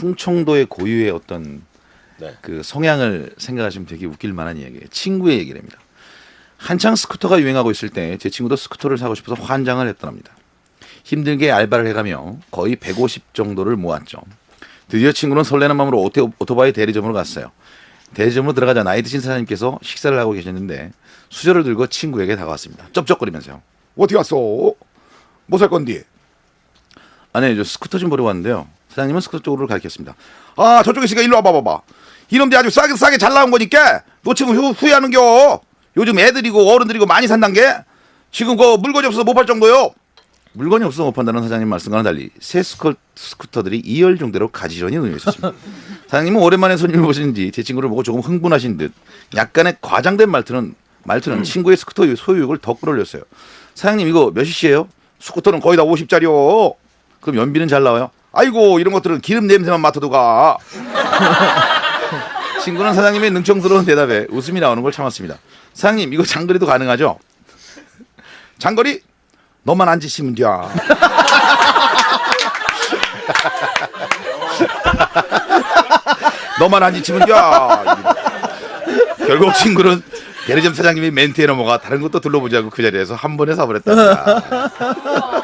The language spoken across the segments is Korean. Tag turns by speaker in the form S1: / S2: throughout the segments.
S1: 충청도의 고유의 어떤
S2: 네.
S1: 그 성향을 생각하시면 되게 웃길 만한 이야기예요. 친구의 얘기랍니다. 한창 스쿠터가 유행하고 있을 때 제 친구도 스쿠터를 사고 싶어서 환장을 했더랍니다. 힘들게 알바를 해가며 거의 150 정도를 모았죠. 드디어 친구는 설레는 마음으로 오토, 오토바이 대리점으로 갔어요. 대리점으로 들어가자 나이 드신 사장님께서 식사를 하고 계셨는데 수저를 들고 친구에게 다가왔습니다. 쩝쩝거리면서요.
S2: 어디 갔어? 뭐 살 건디?
S1: 아니 저 스쿠터 좀 보러 왔는데요. 사장님은 스쿠터 쪽으로 가르쳤습니다.
S2: 아 저쪽에 있으니까 일로 와봐 봐봐. 이놈들이 아주 싸게 싸게 잘 나온 거니까 놓치면 후, 후회하는겨. 요즘 애들이고 어른들이고 많이 산단 게 지금 그 물건이 없어서 못 팔 정도요.
S1: 물건이 없어 못 판다는 사장님 말씀과는 달리 새 스쿠, 스쿠터들이 2열 정도로 가지런히 놓여 있었습니다. 사장님은 오랜만에 손님을 보시는지 제 친구를 보고 조금 흥분하신 듯 약간의 과장된 말투는 말투는 친구의 스쿠터 소유욕을 더 끌어올렸어요. 사장님 이거 몇 cc예요?
S2: 스쿠터는 거의 다 50짜리요.
S1: 그럼 연비는 잘 나와요?
S2: 아이고 이런 것들은 기름 냄새만 맡아도 가.
S1: 친구는 사장님의 능청스러운 대답에 웃음이 나오는 걸 참았습니다. 사장님 이거 장거리도 가능하죠?
S2: 장거리 너만 안 지시면 돼. 너만 안 지치면 돼.
S1: 결국 친구는 대리점 사장님이 멘트에 넘어가 다른 것도 둘러보자고 그 자리에서 한 번에 사버렸답니다.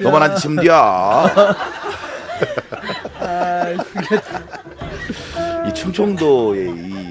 S2: 너만 안 지치면 돼.
S1: 이 충청도의 이